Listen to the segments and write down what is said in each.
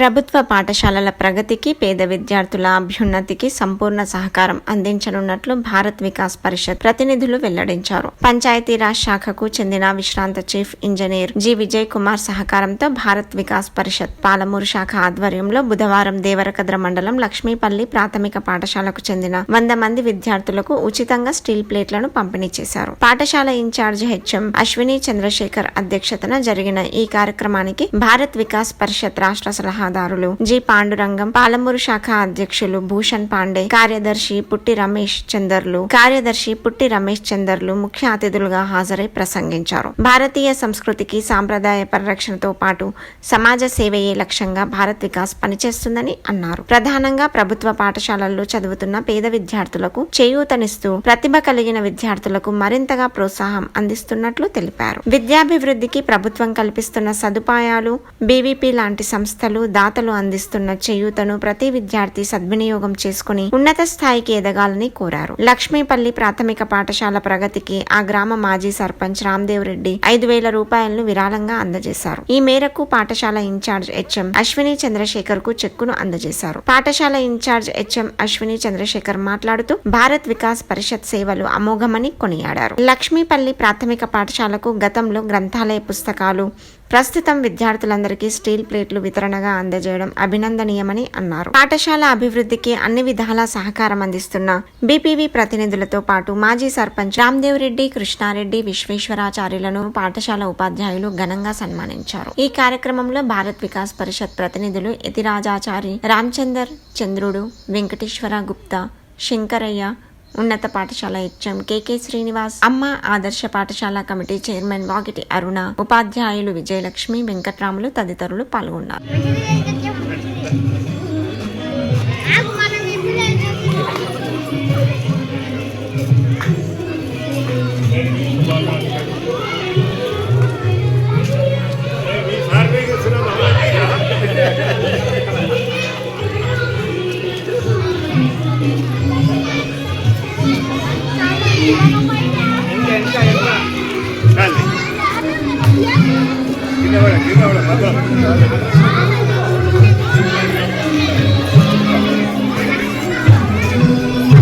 ప్రభుత్వ పాఠశాలల ప్రగతికి పేద విద్యార్థుల అభ్యున్నతికి సంపూర్ణ సహకారం అందించనున్నట్లు భారత్ వికాస్ పరిషత్ ప్రతినిధులు వెల్లడించారు. పంచాయతీరాజ్ శాఖకు చెందిన విశ్రాంత chief engineer G. Vijay Kumar సహకారంతో భారత్ వికాస్ పరిషత్ పాలమూరు శాఖ ఆధ్వర్యంలో బుధవారం దేవరకద్ర మండలం లక్ష్మీపల్లి ప్రాథమిక పాఠశాలకు చెందిన వంద మంది విద్యార్థులకు ఉచితంగా స్టీల్ ప్లేట్లను పంపిణీ చేశారు. పాఠశాల ఇన్ఛార్జ్ హెచ్ఎం అశ్విని చంద్రశేఖర్ అధ్యక్షతన జరిగిన ఈ కార్యక్రమానికి భారత్ వికాస్ పరిషత్ రాష్ట్ర సలహా సలహాదారులు. జి. పాండురంగం పాలమూరు శాఖ అధ్యక్షులు భూషణ్ పాండే కార్యదర్శి పుట్టి రమేష్ చందర్లు కార్యదర్శి పుట్టి రమేష్ చందర్లు ముఖ్య అతిథులుగా హాజరై ప్రసంగించారు. భారతీయ సంస్కృతికి సాంప్రదాయ పరిరక్షణతో పాటు సమాజ సేవయే లక్ష్యంగా భారత్ వికాస్ పనిచేస్తుందని అన్నారు. ప్రధానంగా ప్రభుత్వ పాఠశాలల్లో చదువుతున్న పేద విద్యార్థులకు చేయూతనిస్తూ ప్రతిభ కలిగిన విద్యార్థులకు మరింతగా ప్రోత్సాహం అందిస్తున్నట్లు తెలిపారు. విద్యాభివృద్ధికి ప్రభుత్వం కల్పిస్తున్న సదుపాయాలు బీవీపీ లాంటి సంస్థలు దాతలు అందిస్తున్న చేయూతను ప్రతి విద్యార్థి సద్వినియోగం చేసుకుని ఉన్నత స్థాయికి ఎదగాలని కోరారు. లక్ష్మీపల్లి ప్రాథమిక పాఠశాల ప్రగతికి ఆ గ్రామ మాజీ సర్పంచ్ రామ్దేవ్ రెడ్డి ఐదు వేల రూపాయలను విరాళంగా అందజేశారు. ఈ మేరకు పాఠశాల ఇన్ఛార్జ్ హెచ్ఎం అశ్విని చంద్రశేఖర్కు చెక్కును అందజేశారు. పాఠశాల ఇన్ఛార్జ్ హెచ్ఎం అశ్విని చంద్రశేఖర్ మాట్లాడుతూ భారత్ వికాస్ పరిషత్ సేవలు అమోఘమని కొనియాడారు. లక్ష్మీపల్లి ప్రాథమిక పాఠశాలకు గతంలో గ్రంథాలయ పుస్తకాలు ప్రస్తుతం విద్యార్థులందరికీ స్టీల్ ప్లేట్లు వితరణగా అందజేయడం అభినందనీయమని అన్నారు. పాఠశాల అభివృద్ధికి అన్ని విధాలా సహకారం అందిస్తున్న బీపీవీ ప్రతినిధులతో పాటు మాజీ సర్పంచ్ రామ్దేవ్ రెడ్డి కృష్ణారెడ్డి విశ్వేశ్వరాచార్యులను పాఠశాల ఉపాధ్యాయులు ఘనంగా సన్మానించారు. ఈ కార్యక్రమంలో భారత్ వికాస్ పరిషత్ ప్రతినిధులు యతిరాజాచారి రామచందర్ చంద్రుడు వెంకటేశ్వర గుప్తా శంకరయ్య ఉన్నత పాఠశాల హెచ్ఎం కెకే శ్రీనివాస్ అమ్మ ఆదర్శ పాఠశాల కమిటీ చైర్మన్ వాకిటి అరుణ ఉపాధ్యాయులు విజయలక్ష్మి వెంకట్రాములు తదితరులు పాల్గొన్నారు.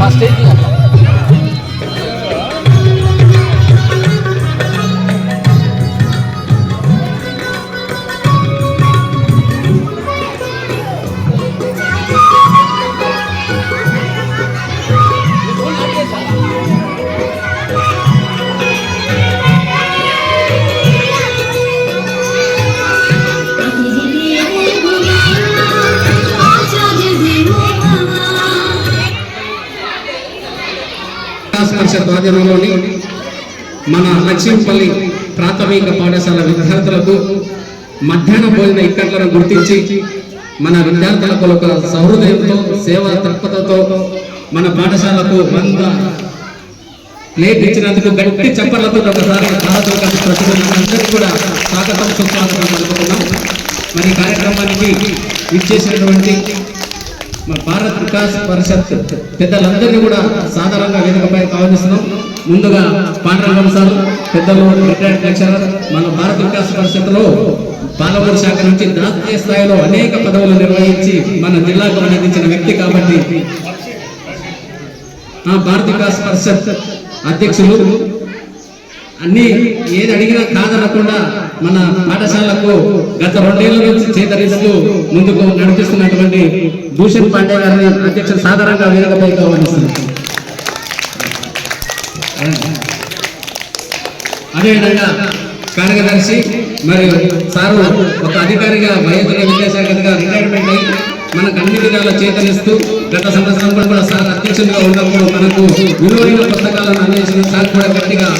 మా స్టేజ్ వికాస్ పరిషత్ ఆధ్వర్యంలోని మన లక్ష్మీపల్లి ప్రాథమిక పాఠశాల విద్యార్థులకు మధ్యాహ్న భోజన ఇక్కట్లను గుర్తించి మన విద్యార్థులకు ఒక సహృదయంతో సేవా తత్పతతో మన పాఠశాలకు వంద ప్లేట్ ఇచ్చినందుకు గట్టి చప్పట్లతో ఒకసారి భారత కూడా స్వాగతం సుస్వాగతం పలుకుతున్నాం. మరి కార్యక్రమానికి ఇచ్చేసినటువంటి మా భారత్ వికాస్ పరిషత్ పెద్దలందరినీ కూడా సాధారణంగా వేదికపై ఆహ్వానిస్తున్నాం. ముందుగా పాండరంగం సార్ పెద్దలు రిటైర్డ్ లెక్చరర్ మన భారత్ వికాస్ పరిషత్లో పాలమూరు శాఖ నుంచి జాతీయ స్థాయిలో అనేక పదవులు నిర్వహించి మన జిల్లాకు అందించిన వ్యక్తి కాబట్టి ఆ భారత్ వికాస్ పరిషత్ అధ్యక్షులు అన్ని ఏది అడిగినా కాదనకుండా మన పాఠశాలకు గత రెండేళ్ళ నుంచి చేతరిస్తూ ముందుకు నడిపిస్తున్నటువంటి భూషణ్ పాండే గారిని అధ్యక్షులు సాధారణంగా వేదికపై ఆహ్వానిస్తున్నారు అదేవిధంగా కార్యదర్శి మరియు సారు ఒక అధికారిగా వైద్యుల విద్యాశాఖగా రిటైర్మెంట్ అయి మనకు అన్ని విధాల చేతనిస్తూ గత సంవత్సరం కూడా సార్ అధ్యక్షులుగా ఉన్నప్పుడు మనకు విలువైన పుస్తకాలను అందించిన సార్ కూడా గట్టిగా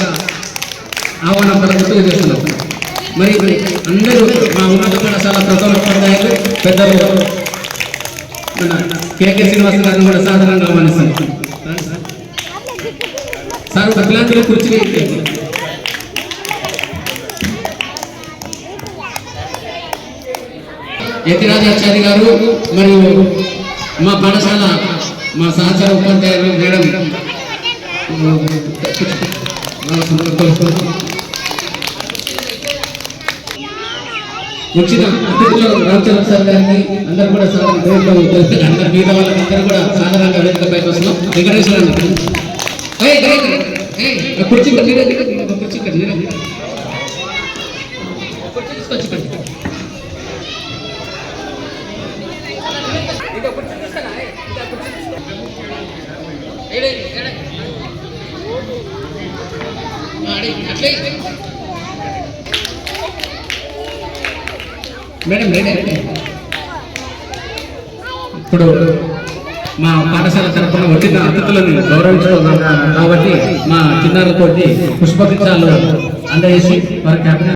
ఆహ్వానం పలుకుతూ చేస్తున్నాం. మరి అందరూ మా ఉన్నత పాఠశాల ప్రథమ ఉపాధ్యాయులు పెద్దలు మన కేకే శ్రీనివాస గారిని కూడా సాధారణంగా ఆహ్వానిస్తాం. సార్ ఒక పిల్లలు కూర్చుని యతిరాజాచారి గారు మరియు మా పాఠశాల మా సహచార ఉపాధ్యాయులు మేడం. వచ్చిన రామచంద్ర సార్ గారిని అందరూ కూడా సాధారణ అందరు మిగతా వాళ్ళందరూ కూడా సాధారణంగా వేదికపైకి వస్తున్నాం. వెంకటేశ్వర కుర్చీ కుర్చీ అట్లే. Madam madam. ఇప్పుడు మా పాఠశాల తరఫున వచ్చిన అతిథులను గౌరవించుకున్నాం కాబట్టి మా చిన్నారులతో పుష్పగుచ్చాలు అందజేసి వారి క్యాబినెట్